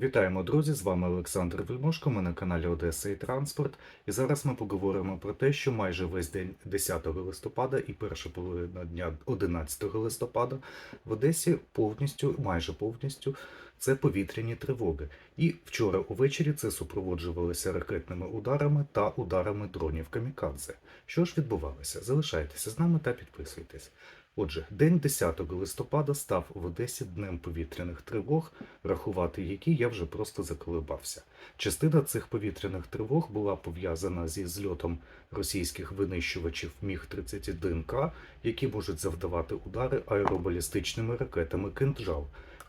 Вітаємо, друзі! З вами Олександр Вельмошко. Ми на каналі Одеса і Транспорт. І зараз ми поговоримо про те, що майже весь день 10 листопада і перша половина дня 11 листопада в Одесі повністю, майже повністю, це повітряні тривоги. І вчора увечері це супроводжувалося ракетними ударами та ударами дронів камікадзе. Що ж відбувалося? Залишайтеся з нами та підписуйтесь. Отже, день 10 листопада став в Одесі днем повітряних тривог, рахувати які я вже просто заколебався. Частина цих повітряних тривог була пов'язана зі зльотом російських винищувачів Міг-31К, які можуть завдавати удари аеробалістичними ракетами «Кинджал».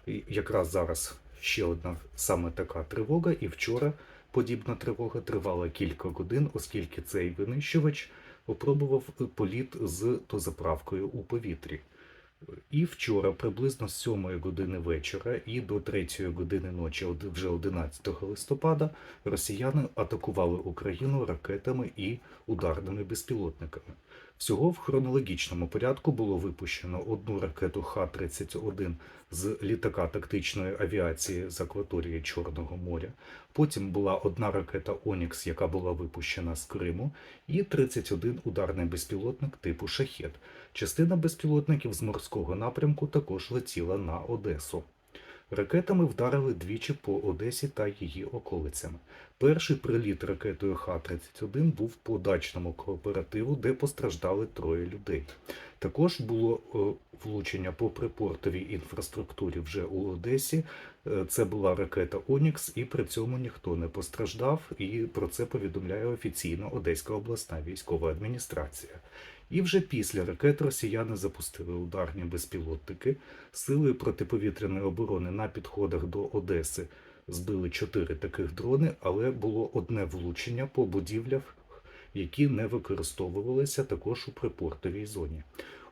І якраз зараз ще одна саме така тривога, і вчора подібна тривога тривала кілька годин, оскільки цей винищувач опробував політ з дозаправкою у повітрі. І вчора, приблизно з 7 години вечора і до 3 години ночі, вже 11 листопада, росіяни атакували Україну ракетами і ударними безпілотниками. Всього в хронологічному порядку було випущено одну ракету Х-31 з літака тактичної авіації з акваторії Чорного моря. Потім була одна ракета Онікс, яка була випущена з Криму, і 31 ударний безпілотник типу Шахет. Частина безпілотників з морського напрямку також летіла на Одесу. Ракетами вдарили двічі по Одесі та її околицям. Перший приліт ракетою Х-31 був по дачному кооперативу, де постраждали троє людей. Також було е, влучення по припортовій інфраструктурі вже у Одесі. Е, Це була ракета Онікс, і при цьому ніхто не постраждав. І про це повідомляє офіційно Одеська обласна військова адміністрація. І вже після ракет росіяни запустили ударні безпілотники. Сили протиповітряної оборони на підходах до Одеси збили чотири таких дрони, але було одне влучення по будівлях, які не використовувалися також у припортовій зоні.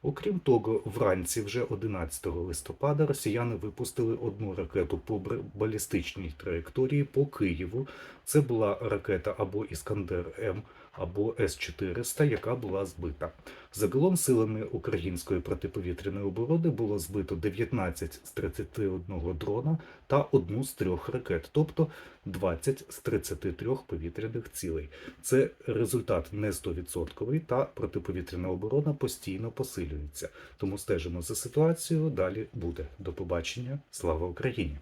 Окрім того, вранці, вже 11 листопада, росіяни випустили одну ракету по балістичній траєкторії по Києву. Це була ракета або Іскандер М, або С-400, яка була збита. Загалом силами української протиповітряної оборони було збито 19 з 31 дрона та одну з трьох ракет, тобто 20 з 33 повітряних цілей. Це результат не 100% та протиповітряна оборона постійно посилюється. Тому стежимо за ситуацією. Далі буде. До побачення. Слава Україні!